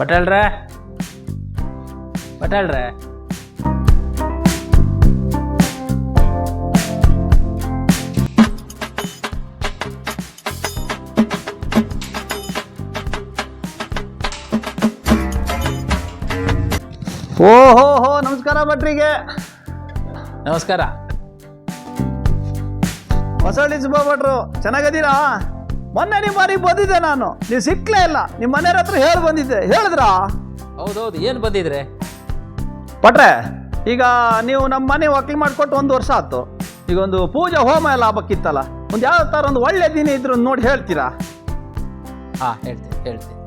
ಪಟೇಲ್ರೆ? ಪಟೇಲ್ರೆ? ಓ ಹೋ ಹೋ ನಮಸ್ಕಾರ ಭಟ್ರಿಗೆ. ನಮಸ್ಕಾರ. ಹೊಸಳ್ಳಿ ಸುಬ್ಬ ಭಟ್ರು ಚೆನ್ನಾಗದೀರಾ ಮೊನ್ನೆ ನಿಮ್ಮ ಮನೆಗೆ ಬಂದಿದ್ದೆ ನಾನು. ನೀವು ಸಿಕ್ಲೇ ಇಲ್ಲ. ನಿಮ್ಮ ಮನೆಯವ್ರ ಹತ್ರ ಹೇಳಿ ಬಂದಿದ್ದೆ. ಹೇಳಿದ್ರಾ? ಹೌದೌದು ಏನು ಬಂದಿದ್ರೆ? ಪಟ್ರೆ ಈಗ ನೀವು ನಮ್ಮ ಮನೆ ವಾಕಿಂಗ್ ಮಾಡಿಕೊಟ್ಟು ಒಂದು ವರ್ಷ ಆಯ್ತು. ಈಗ ಒಂದು ಪೂಜೆ ಹೋಮ ಎಲ್ಲ ಹಬ್ಬಕ್ಕಿತ್ತಲ್ಲ. ಒಂದು ಯಾವ ಥರ ಒಂದು ಒಳ್ಳೆ ದಿನ ಇದ್ರು ನೋಡಿ ಹೇಳ್ತೀರಾ? ಹಾಂ ಹೇಳ್ತೀನಿ ಹೇಳ್ತೀನಿ.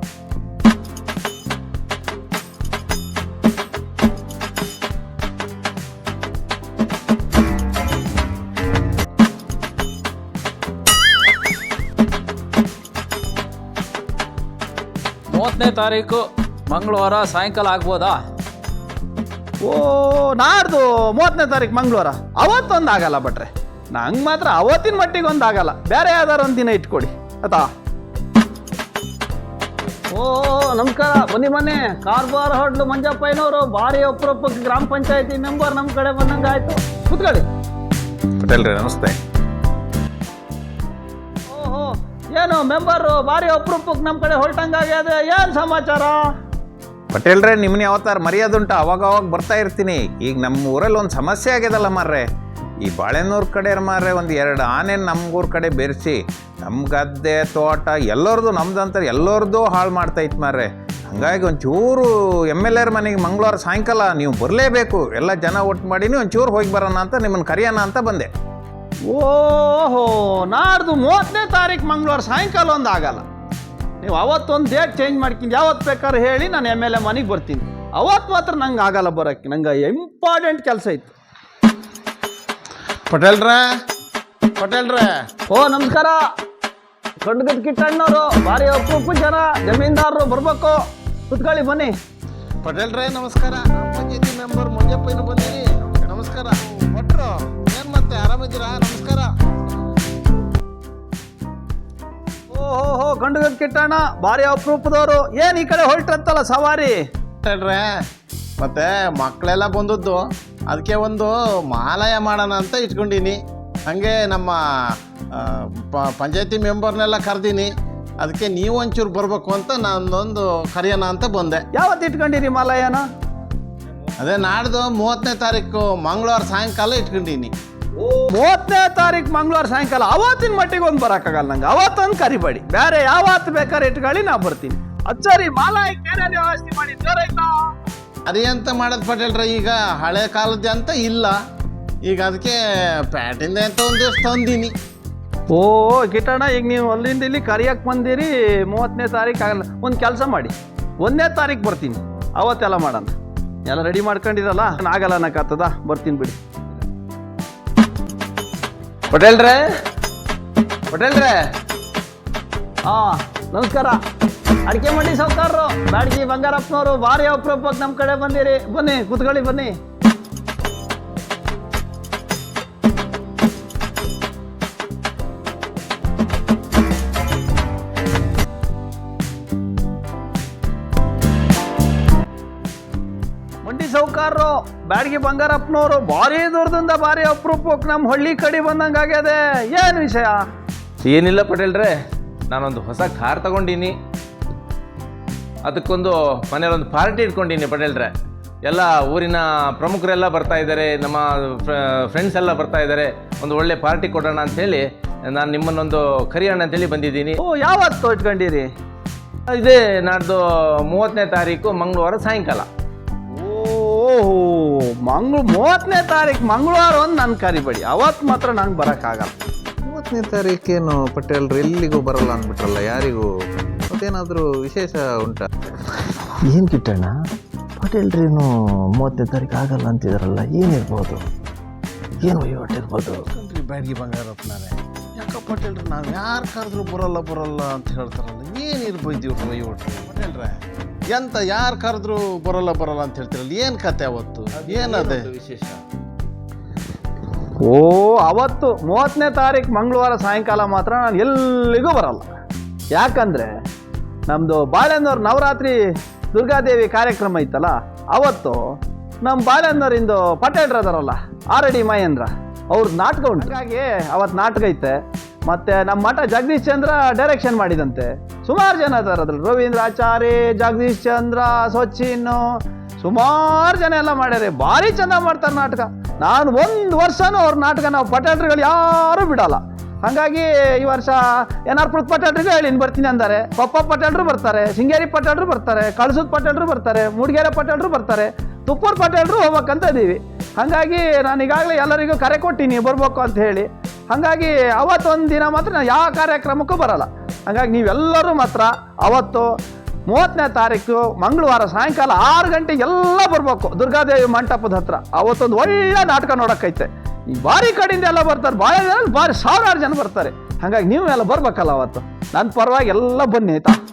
ಮೂವತ್ತನೇ ತಾರೀಕು, ಮಂಗಳವಾರ ಸಾಯಂಕಾಲ ಆಗ್ಬೋದಾ? ಓ, ನಾಡ್ದು ಮೂವತ್ತನೇ ತಾರೀಕು ಮಂಗಳವಾರ. ಅವತ್ತೊಂದು ಆಗಲ್ಲ ಭಟ್ರೆ. ನಂಗೆ ಮಾತ್ರ ಅವತ್ತಿನ ಮಟ್ಟಿಗೆ ಒಂದು ಆಗಲ್ಲ. ಬೇರೆ ಯಾವ್ದಾರು ಒಂದು ದಿನ ಇಟ್ಕೊಡಿ. ಆಯ್ತಾ? ಓ, ನಮಸ್ಕಾರ. ಬನ್ನಿ ಮೊನ್ನೆ. ಕಾರ್ಬಾರ್ ಹೋಟ್ಲು ಮಂಜಪ್ಪಯ್ಯನವರು ಭಾರಿ ಅಪರೂಪಕ್ಕೆ ಗ್ರಾಮ ಪಂಚಾಯತಿ ಮೆಂಬರ್ ನಮ್ಮ ಕಡೆ ಬಂದಂಗೆ ಆಯಿತು ಕುತ್ಕೊಳ್ಳಿ. ಪಟೇಲ್ರೆ, ನಮಸ್ತೆ. ಏನು ಮೆಂಬರು, ಭಾರಿ ಅಪ್ರೂಪಕ್ಕೆ ನಮ್ಮ ಕಡೆ ಹೊರಟಂಗಾಗ್ಯದ ಏನು ಸಮಾಚಾರ? ಪಟೇಲ್ರೆ ನಿಮ್ಮನ್ನ ಯಾವತ್ತಾರು ಮರ್ಯಾದುಂಟ ಅವಾಗ ಅವಾಗ ಬರ್ತಾ ಇರ್ತೀನಿ. ಈಗ ನಮ್ಮ ಊರಲ್ಲಿ ಒಂದು ಸಮಸ್ಯೆ ಆಗ್ಯದಲ್ಲ ಮಾರ್ರೆ. ಈ ಬಾಳೆನೂರು ಕಡೆ ಮಾರ್ರೆ, ಒಂದು ಎರಡು ಆನೆ ನಮ್ಗೂರ ಕಡೆ ಬೆರೆಸಿ ನಮ್ಮ ಗದ್ದೆ, ತೋಟ, ಎಲ್ಲರದು ನಮ್ದಂತಾರೆ ಎಲ್ಲರದು ಹಾಳು ಮಾಡ್ತಾ ಇತ್ತು ಮಾರ್ರೆ. ಹಂಗಾಗಿ ಒಂಚೂರು ಎಂ ಎಲ್ ಎರ್ ಮನೆಗೆ ಮಂಗಳವಾರ ಸಾಯಂಕಾಲ ನೀವು ಬರಲೇಬೇಕು. ಎಲ್ಲ ಜನ ಒಟ್ಟು ಮಾಡಿನಿ ಒಂಚೂರು ಹೋಗಿ ಬರೋಣ ಅಂತ ನಿಮ್ಮನ್ನು ಕರೆಯೋಣ ಅಂತ ಬಂದೆ. ಓಹೋ ನಾಡ್ದು ಮೂವತ್ತನೇ ತಾರೀಕು ಮಂಗಳವಾರ ಸಾಯಂಕಾಲ ಒಂದು ಆಗಲ್ಲ. ನೀವು ಅವತ್ತೊಂದು ಡೇಟ್ ಚೇಂಜ್ ಮಾಡ್ಕೊಂಡು ಯಾವತ್ತು ಬೇಕಾದ್ರೆ ಹೇಳಿ ನಾನು ಎಂ ಎಲ್ ಎ ಮನೆಗೆ ಬರ್ತೀನಿ. ಅವತ್ತು ಮಾತ್ರ ನಂಗೆ ಆಗಲ್ಲ ಬರೋಕ್ಕೆ. ನಂಗೆ ಇಂಪಾರ್ಟೆಂಟ್ ಕೆಲಸ ಇತ್ತು. ಪಟೇಲ್ರೇ ಪಟೇಲ್ರೇ. ಓ ನಮಸ್ಕಾರ. ಕಣ್ಗದ್ ಕಿಟ್ಟಣ್ಣವರು ಭಾರಿ ಅಪರೂಪ ಜನ ಜಮೀನ್ದಾರರು ಬರಬೇಕು. ಕುತ್ಕೊಳ್ಳಿ ಬನ್ನಿ. ಪಟೇಲ್ರೇ ನಮಸ್ಕಾರ. ಗ್ರಾಮ ಪಂಚಾಯತಿ ಮೆಂಬರ್ ಮಂಜಪ್ಪಯ್ಯನ ಬಂದಿರಿ ಆರಾಮಿದ್ದೀರಾ ನಮಸ್ಕಾರ. ಓಹೋ ಗಂಡು ಗಂಡು ಕಿಟ್ಟಣ್ಣ ಭಾರಿ ಅಪರೂಪದವರು. ಏನು ಈ ಕಡೆ ಹೊರಟ್ರಂತಲ್ಲ ಸವಾರಿ? ಪಟೇಲ್ರೆ ಮತ್ತೆ ಮಕ್ಕಳೆಲ್ಲ ಬಂದದ್ದು ಅದಕ್ಕೆ ಒಂದು ಮಾಲಯ ಮಾಡೋಣ ಅಂತ ಇಟ್ಕೊಂಡಿನಿ. ಹಾಗೆ ನಮ್ಮ ಪಂಚಾಯತಿ ಮೆಂಬರ್ನೆಲ್ಲ ಕರ್ದೀನಿ. ಅದಕ್ಕೆ ನೀವು ಒಂಚೂರು ಬರಬೇಕು ಅಂತ ನಾನೊಂದು ಕರೆಯೋಣ ಅಂತ ಬಂದೆ. ಯಾವತ್ತು ಇಟ್ಕೊಂಡಿರಿ ಮಾಲಯನ? ಅದೇ ನಾಡ್ದು ಮೂವತ್ತನೇ ತಾರೀಕು ಮಂಗಳವಾರ ಸಾಯಂಕಾಲ ಇಟ್ಕೊಂಡೀನಿ. ಮೂವತ್ತನೇ ತಾರೀಕು ಮಂಗಳವಾರ ಸಾಯಂಕಾಲ ಅವತ್ತಿನ ಮಟ್ಟಿಗೆ ಒಂದು ಬರೋಕ್ಕಾಗಲ್ಲ ನಂಗೆ. ಅವತ್ತೊಂದು ಕರಿಬೇಡಿ. ಬೇರೆ ಯಾವತ್ತು ಬೇಕಾದ್ರೆ ಇಟ್ಕೊಳ್ಳಿ ನಾ ಬರ್ತೀನಿ. ಅಚ್ಚರಿ ಮಾಲಾಯಿ ಏನೇನು ವ್ಯವಸ್ಥೆ ಮಾಡಿ ಜೋರಾಯ್ತಾ ಅದೇ ಅಂತ ಮಾಡೋದು ಪಟೇಲ್ರ ಈಗ ಹಳೆ ಕಾಲದ ಅಂತ ಇಲ್ಲ. ಈಗ ಅದಕ್ಕೆ ಪ್ಯಾಟಿಂದ ಅಂತ ದಿವಸ ತಂದೀನಿ. ಓ ಕಿಟ್ಟಣ್ಣ ಈಗ ನೀವು ಅಲ್ಲಿಂದ ಇಲ್ಲಿ ಕರಿಯಕ್ಕೆ ಬಂದಿರಿ ಮೂವತ್ತನೇ ತಾರೀಕು ಆಗಲ್ಲ. ಒಂದು ಕೆಲಸ ಮಾಡಿ. ಒಂದನೇ ತಾರೀಕು ಬರ್ತೀನಿ. ಅವತ್ತೆಲ್ಲ ಮಾಡೋಣ. ಎಲ್ಲ ರೆಡಿ ಮಾಡ್ಕೊಂಡಿರಲ್ಲ? ಆಗಲ್ಲ ಅನ್ನಕ್ಕಾಗ್ತದ ಬರ್ತೀನಿ ಬಿಡಿ. ಪಟೇಲ್ರೆ? ಪಟೇಲ್ರೆ? ಹಾಂ, ನಮಸ್ಕಾರ. ಅಡಿಕೆ ಮಂಡಿ ಸಾವುಕಾರರು ಬ್ಯಾಡಗಿ ಬಂಗಾರಪ್ಪನವರು, ಭಾರಿ ಅಪರೂಪಕ್ಕೆ ನಮ್ಮ ಕಡೆ ಬಂದಿರಿ. ಬನ್ನಿ, ಕೂತ್ಕೊಳ್ಳಿ, ಬನ್ನಿ. ಸಾವುಕಾರರು ಬ್ಯಾಡಗಿ ಬಂಗಾರಪ್ಪನವರು ಭಾರಿ ದೂರದಿಂದ ಭಾರಿ ಅಪರೂಪಕ್ಕೆ ನಮ್ಮ ಹಳ್ಳಿ ಕಡೆ ಬಂದಂಗೆ ಆಗ್ಯದೆ. ಏನು ವಿಷಯ? ಏನಿಲ್ಲ ಪಟೇಲ್ರೆ ನಾನೊಂದು ಹೊಸ ಕಾರ್ ತಗೊಂಡೀನಿ. ಅದಕ್ಕೊಂದು ಮನೇಲೊಂದು ಪಾರ್ಟಿ ಇಟ್ಕೊಂಡೀನಿ ಪಟೇಲ್ರೆ. ಎಲ್ಲ ಊರಿನ ಪ್ರಮುಖರೆಲ್ಲ ಬರ್ತಾ ಇದ್ದಾರೆ ನಮ್ಮ ಫ್ರೆಂಡ್ಸ್ ಎಲ್ಲ ಬರ್ತಾ ಇದ್ದಾರೆ. ಒಂದು ಒಳ್ಳೆ ಪಾರ್ಟಿ ಕೊಡೋಣ ಅಂಥೇಳಿ ನಾನು ನಿಮ್ಮನ್ನೊಂದು ಕರಿಯೋಣ ಅಂತೇಳಿ ಬಂದಿದ್ದೀನಿ. ಓ ಯಾವತ್ತು ಇಟ್ಕೊಂಡಿರಿ? ಇದೇ ನಾಡ್ದು ಮೂವತ್ತನೇ ತಾರೀಕು ಮಂಗಳವಾರ ಸಾಯಂಕಾಲ. ಓಹೋ ಮಂಗ್ಳು ಮೂವತ್ತನೇ ತಾರೀಕು ಮಂಗಳವಾರ ಒಂದು ನನ್ನ ಕರಿಬೇಡಿ. ಅವತ್ತು ಮಾತ್ರ ನಂಗೆ ಬರೋಕ್ಕಾಗಲ್ಲ. ಮೂವತ್ತನೇ ತಾರೀಕೇನು ಪಟೇಲ್ರು ಎಲ್ಲಿಗೂ ಬರಲ್ಲ ಅಂದ್ಬಿಟ್ರಲ್ಲ ಯಾರಿಗೂ? ಮತ್ತೇನಾದರೂ ವಿಶೇಷ ಉಂಟಾ? ಏನು ಕಿಟ್ಟಣ್ಣ? ಪಟೇಲ್ರೇನು ಮೂವತ್ತನೇ ತಾರೀಕು ಆಗಲ್ಲ ಅಂತಿದಾರಲ್ಲ ಏನಿರ್ಬೋದು? ಏನು ವಹಿವಾಟು ಇರ್ಬೋದು ಬ್ಯಾಡ್ಗಿ ಬಂಗಾರಪ್ಪ ಬಂಗಾರಪ್ಪನಾರೆ ಯಾಕ ಪಟೇಲ್ರಿ ನಾವು ಯಾರು ಕರೆದ್ರು ಬರಲ್ಲ ಬರಲ್ಲ ಅಂತ ಹೇಳ್ತಾರಲ್ಲ ಏನಿರ್ಬೋದು ಇವ್ರು ವಹಿವಾಟು ಪಟೇಲ್ರೆ ಎಂತ ಯಾರು ಕರೆದ್ರು ಬರಲ್ಲ ಬರಲ್ಲ ಅಂತ ಹೇಳ್ತಿರಲ್ಲ. ಏನು ಕತೆ ಅವತ್ತು? ಏನದೆ? ವಿಶೇಷ. ಓ ಅವತ್ತು ಮೂವತ್ತನೇ ತಾರೀಕು ಮಂಗಳವಾರ ಸಾಯಂಕಾಲ ಮಾತ್ರ ನಾನು ಎಲ್ಲಿಗೂ ಬರಲ್ಲ. ಯಾಕಂದರೆ ನಮ್ಮದು ಬಾಳೆಂದವ್ರ ನವರಾತ್ರಿ ದುರ್ಗಾದೇವಿ ಕಾರ್ಯಕ್ರಮ ಇತ್ತಲ್ಲ ಅವತ್ತು ನಮ್ಮ ಬಾಳೆನ್ನೋರಿಂದು ಇಂದು ಅದಾರಲ್ಲ ಆರ್ ಡಿ ಮಹೇಂದ್ರ ಅವ್ರದ್ದು ನಾಟಕ ಉಂಟು. ಹಾಗಾಗಿ ಅವತ್ತು ನಾಟಕ ಐತೆ. ಮತ್ತೆ ನಮ್ಮ ಮಠ ಜಗದೀಶ್ ಚಂದ್ರ ಡೈರೆಕ್ಷನ್ ಮಾಡಿದಂತೆ. ಸುಮಾರು ಜನ ಇದ್ದಾರೆ ಅದ್ರಲ್ಲಿ. ರವೀಂದ್ರ ಜಗದೀಶ್ ಚಂದ್ರ ಸಚಿನ್ ಸುಮಾರು ಜನ ಎಲ್ಲ ಮಾಡ್ಯಾರೆ. ಭಾರಿ ಚಂದ ಮಾಡ್ತಾರೆ ನಾಟಕ. ನಾನು ಒಂದು ವರ್ಷನೂ ಅವ್ರ ನಾಟಕ ನಾವು ಪಟಾಟ್ರಿಗಳು ಯಾರೂ ಬಿಡಲ್ಲ. ಹಾಗಾಗಿ ಈ ವರ್ಷ ಏನಾರ್ಪುರದ ಪಟಾಟ್ರಿಗೆ ಹೇಳಿ ಇನ್ನು ಬರ್ತೀನಿ ಅಂತಾರೆ ಪಪ್ಪ ಪಟಾಟ್ರು ಬರ್ತಾರೆ, ಶೃಂಗೇರಿ ಪಟಾಟ್ರು ಬರ್ತಾರೆ ಕಳಸದ ಪಟಾಟ್ರು ಬರ್ತಾರೆ, ಮೂಡಿಗೆರೆ ಪಟಾಟ್ರು ಬರ್ತಾರೆ, ತುಪ್ಪೂರು ಪಟಾಟ್ರು ಹೋಗ್ಬೇಕಂತ ಇದ್ದೀವಿ. ಹಾಗಾಗಿ ನಾನು ಈಗಾಗಲೇ ಎಲ್ಲರಿಗೂ ಕರೆ ಕೊಟ್ಟಿನಿ, ಬರ್ಬೇಕು ಅಂತ ಹೇಳಿ. ಹಾಗಾಗಿ ಅವತ್ತೊಂದು ದಿನ ಮಾತ್ರ ನಾನು ಯಾವ ಕಾರ್ಯಕ್ರಮಕ್ಕೂ ಬರಲ್ಲ. ಹಾಗಾಗಿ ನೀವೆಲ್ಲರೂ ಮಾತ್ರ ಅವತ್ತು ಮೂವತ್ತನೇ ತಾರೀಕು ಮಂಗಳವಾರ ಸಾಯಂಕಾಲ ಆರು ಗಂಟೆಗೆ ಎಲ್ಲ ಬರಬೇಕು. ದುರ್ಗಾದೇವಿ ಮಂಟಪದ ಹತ್ರ. ಅವತ್ತೊಂದು ಒಳ್ಳೆ ನಾಟಕ ನೋಡೋಕ್ಕೈತೆ. ಈ ಭಾರಿ ಕಡೆಯಿಂದ ಎಲ್ಲ ಬರ್ತಾರೆ. ಭಾಳ ಜನ ಭಾರಿ ಸಾವಿರಾರು ಜನ ಬರ್ತಾರೆ. ಹಾಗಾಗಿ ನೀವು ಎಲ್ಲ ಬರ್ಬೇಕಲ್ಲ ಅವತ್ತು. ನನ್ನ ಪರವಾಗಿ ಎಲ್ಲ ಬನ್ನಿ ಆಯ್ತಾ?